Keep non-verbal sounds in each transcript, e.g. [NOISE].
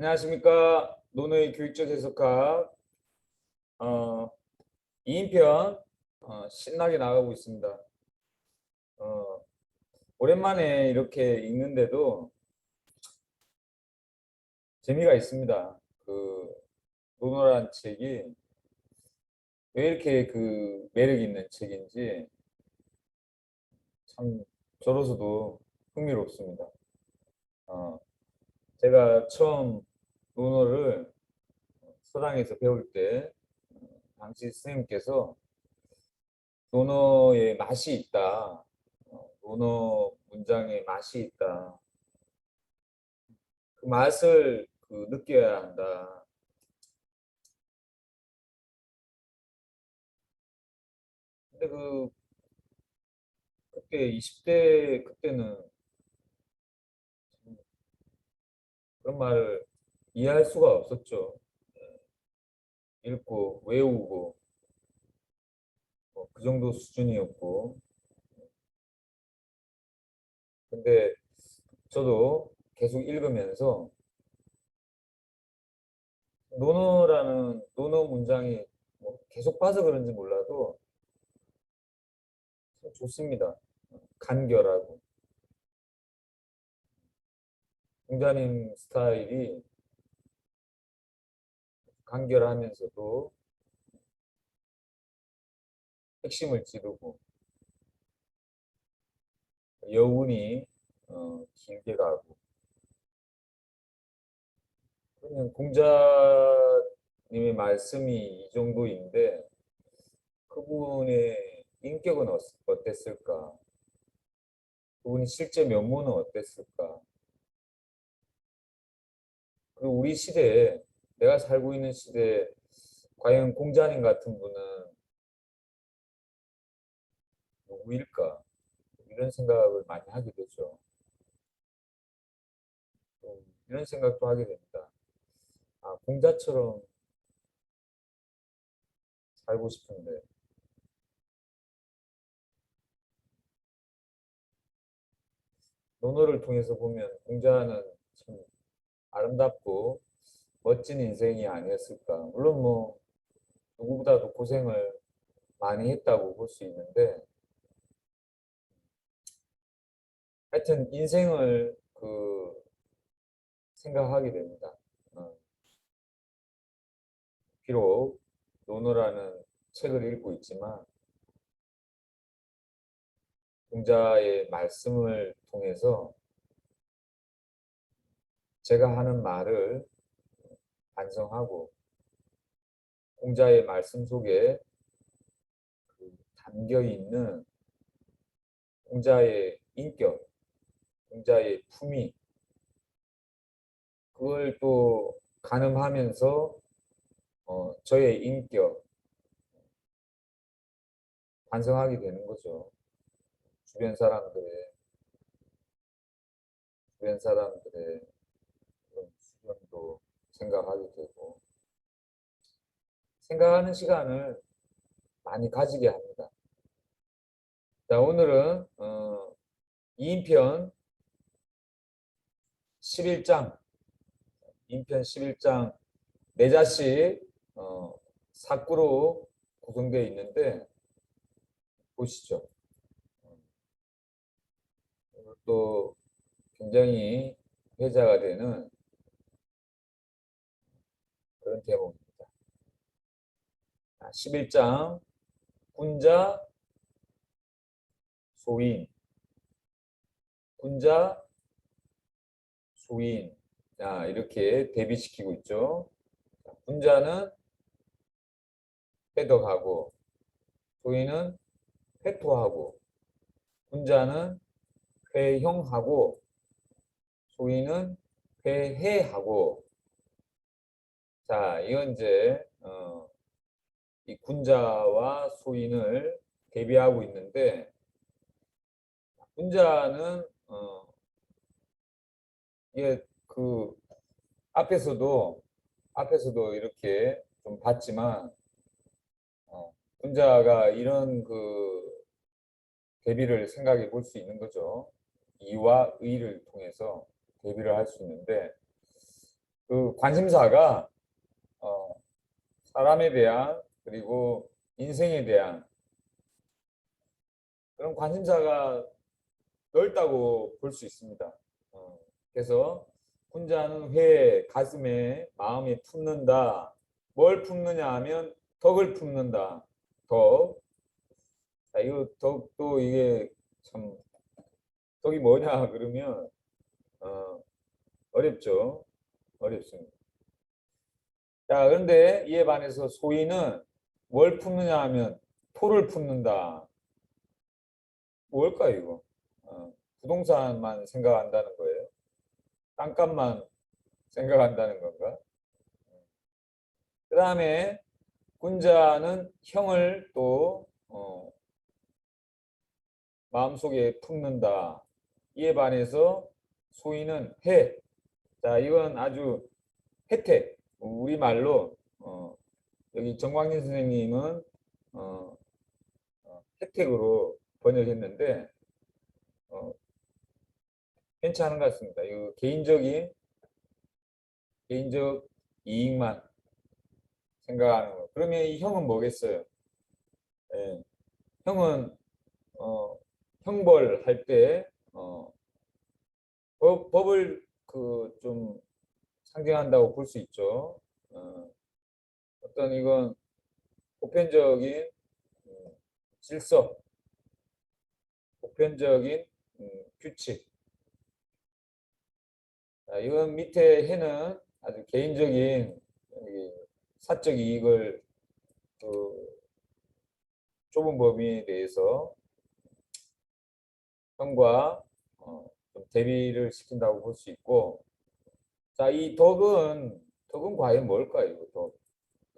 안녕하십니까. 노노의 교육적 해석학 어, 2인편 어, 신나게 나가고 있습니다. 어, 오랜만에 이렇게 읽는데도 재미가 있습니다. 그 노노란 책이 왜 이렇게 그 매력 있는 책인지 참 저로서도 흥미롭습니다. 어, 제가 처음 논어를 서당에서 배울 때 당시 선생님께서 논어에 맛이 있다. 어, 논어 문장에 맛이 있다. 그 맛을 그 느껴야 한다. 근데 그 그때 20대 그때는 그런 말을 이해할 수가 없었죠. 읽고 외우고 뭐 그 정도 수준이었고 근데 저도 계속 읽으면서 논어라는 논어 문장이 뭐 계속 봐서 그런지 몰라도 참 좋습니다. 간결하고 공자님 스타일이 간결하면서도 핵심을 찌르고 여운이 어, 길게 가고 그러면 공자님의 말씀이 이 정도인데 그분의 인격은 어- 어땠을까? 그분의 실제 면모는 어땠을까? 그리고 우리 시대에 내가 살고 있는 시대에 과연 공자님 같은 분은 누구일까? 이런 생각을 많이 하게 되죠. 또 이런 생각도 하게 됩니다. 아, 공자처럼 살고 싶은데 논어를 통해서 보면 공자는 참 아름답고 멋진 인생이 아니었을까. 물론 뭐 누구보다도 고생을 많이 했다고 볼 수 있는데 하여튼 인생을 그 생각하게 됩니다. 어. 비록 논어라는 책을 읽고 있지만 공자의 말씀을 통해서 제가 하는 말을 반성하고 공자의 말씀 속에 그 담겨 있는 공자의 인격, 공자의 품위 그걸 또 가늠하면서 어, 저의 인격 반성하게 되는 거죠. 주변 사람들의 주변 사람들의 그런 수련도 생각하게 되고 생각하는 시간을 많이 가지게 합니다. 자 오늘은 어, 2인편 11장 2인편 11장 네 자씩 어, 사구로 구성되어 있는데 보시죠. 또 굉장히 회자가 되는 그런 대목입니다. 11장 군자 소인 군자 소인 자 이렇게 대비시키고 있죠. 자, 군자는 회덕하고 소인은 회토하고 군자는 회형하고 소인은 회해하고 자 이건 이제 어, 이 군자와 소인을 대비하고 있는데 군자는 어, 이게 그 앞에서도 앞에서도 이렇게 좀 봤지만 어, 군자가 이런 그 대비를 생각해 볼 수 있는 거죠. 이와 의를 통해서 대비를 할 수 있는데 그 관심사가 어, 사람에 대한 그리고 인생에 대한 그런 관심사가 넓다고 볼 수 있습니다. 어, 그래서 군자는 회 가슴에 마음이 품는다. 뭘 품느냐 하면 덕을 품는다. 덕. 자, 이거 덕도 이게 참 덕이 뭐냐 그러면 어, 어렵죠. 어렵습니다. 자, 그런데 이에 반해서 소인은 뭘 품느냐 하면 토를 품는다. 뭘까 이거? 어, 부동산만 생각한다는 거예요. 땅값만 생각한다는 건가? 그 다음에 군자는 형을 또 어, 마음속에 품는다. 이에 반해서 소인은 해. 자, 이건 아주 혜택. 우리 말로 어, 여기 정광진 선생님은 어, 어, 혜택으로 번역했는데 어, 괜찮은 것 같습니다. 이거 개인적인 개인적 이익만 생각하는 거. 그러면 이 형은 뭐겠어요? 예, 형은 어, 형벌할 때 어, 법, 법을 그 좀 상징한다고 볼 수 있죠. 어, 어떤 이건 보편적인 음, 질서, 보편적인 음, 규칙. 자, 이건 밑에 해는 아주 개인적인 이 사적 이익을 그 좁은 범위에 대해서 형과 어, 좀 대비를 시킨다고 볼 수 있고, 자, 이 덕은 덕은 과연 뭘까요? 덕,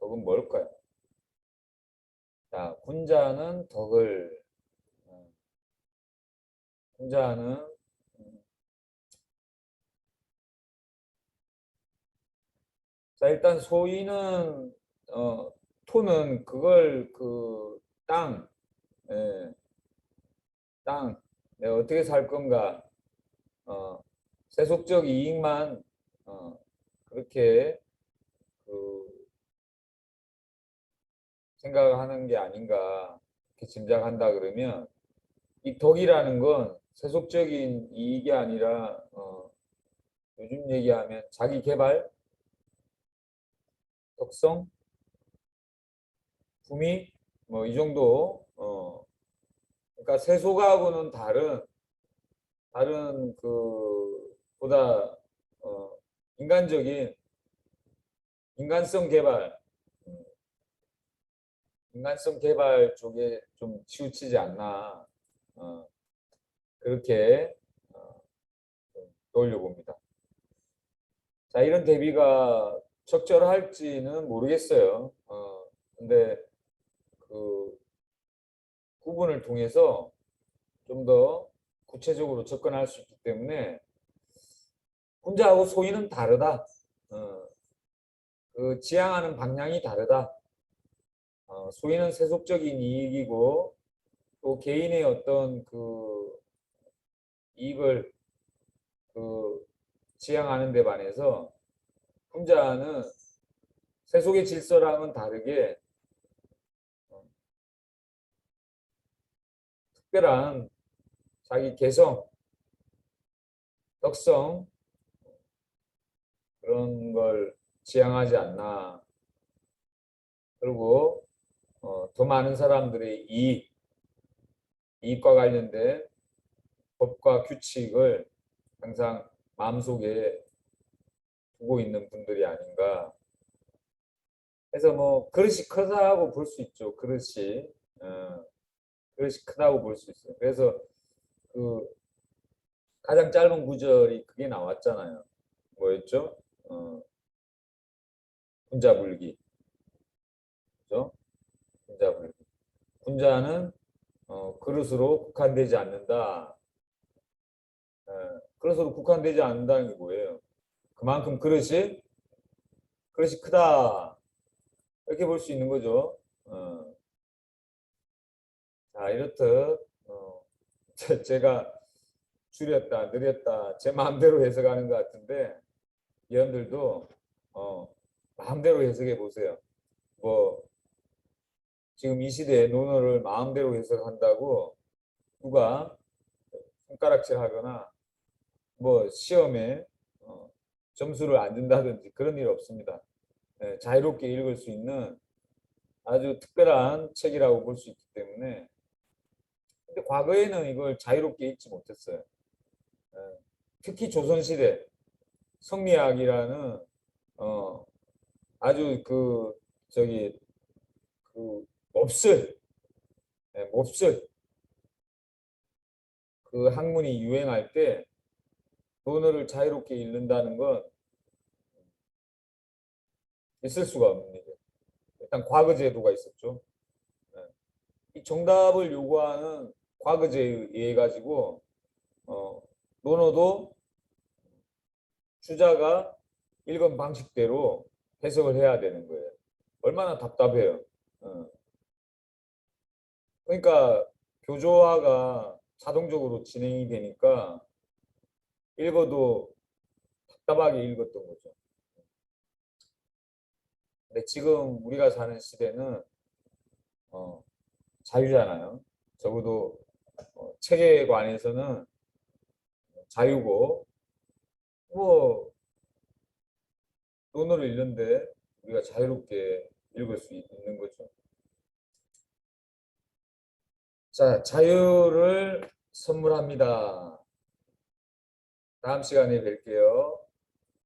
덕은 뭘까요? 자, 군자는 덕을 어, 군자는 음, 자 일단 소위는 어, 토는 그걸 그 땅, 예, 땅 내가 어떻게 살 건가 어, 세속적 이익만 어, 그렇게 그 생각하는 게 아닌가 이렇게 짐작한다 그러면 이 덕이라는 건 세속적인 이익이 아니라 어, 요즘 얘기하면 자기 개발, 덕성, 품위 뭐이 정도 어, 그러니까 세속하고는 다른 다른 그 보다 어, 인간적인 인간성 개발 음, 인간성 개발 쪽에 좀 치우치지 않나 어, 그렇게 어, 좀 떠올려 봅니다. 자 이런 대비가 적절할지는 모르겠어요. 어, 근데 그 구분을 통해서 좀 더 구체적으로 접근할 수 있기 때문에 혼자하고 소인은 다르다. 어, 그 지향하는 방향이 다르다. 어, 소인은 세속적인 이익이고 또 개인의 어떤 그 이익을 그 지향하는 데 반해서 혼자는 세속의 질서랑은 다르게 어, 특별한 자기 개성, 덕성 그런 걸 지향하지 않나. 그리고 어, 더 많은 사람들의 이익, 이익과 관련된 법과 규칙을 항상 마음속에 두고 있는 분들이 아닌가. 그래서 뭐 그릇이 크다고 볼 수 있죠. 그릇이 어, 그릇이 크다고 볼 수 있어요. 그래서 그 가장 짧은 구절이 그게 나왔잖아요. 뭐였죠? 어, 군자불기. 그죠? 군자불기. 군자는 어, 그릇으로 국한되지 않는다. 예, 그릇으로 국한되지 않는다는 게 뭐예요? 그만큼 그릇이 그릇이 크다. 이렇게 볼 수 있는 거죠. 어. 자, 이렇듯 어, [LAUGHS] 제- 제가 줄였다, 느렸다, 제 마음대로 해석하는 것 같은데 여러분들도 어, 마음대로 해석해 보세요. 뭐 지금 이 시대에 논어를 마음대로 해석한다고 누가 손가락질하거나 뭐 시험에 어, 점수를 안 준다든지 그런 일 없습니다. 예, 자유롭게 읽을 수 있는 아주 특별한 책이라고 볼 수 있기 때문에 근데 과거에는 이걸 자유롭게 읽지 못했어요. 예, 특히 조선시대 성리학이라는 어, 아주 그 저기 그 몹쓸 예, 몹쓸 그 학문이 유행할 때 논어를 자유롭게 읽는다는 건 있을 수가 없는 일이에요. 일단 과거 제도가 있었죠. 예. 이 정답을 요구하는 과거제에 의해 가지고 어, 논어도 주자가 읽은 방식대로 해석을 해야 되는 거예요. 얼마나 답답해요. 어. 그러니까 교조화가 자동적으로 진행이 되니까 읽어도 답답하게 읽었던 거죠. 근데 지금 우리가 사는 시대는 어, 자유잖아요. 적어도 어, 체계에 관해서는 자유고 뭐 논어를 읽는데 우리가 자유롭게 읽을 수 있는 거죠. 자, 자유를 선물합니다. 다음 시간에 뵐게요.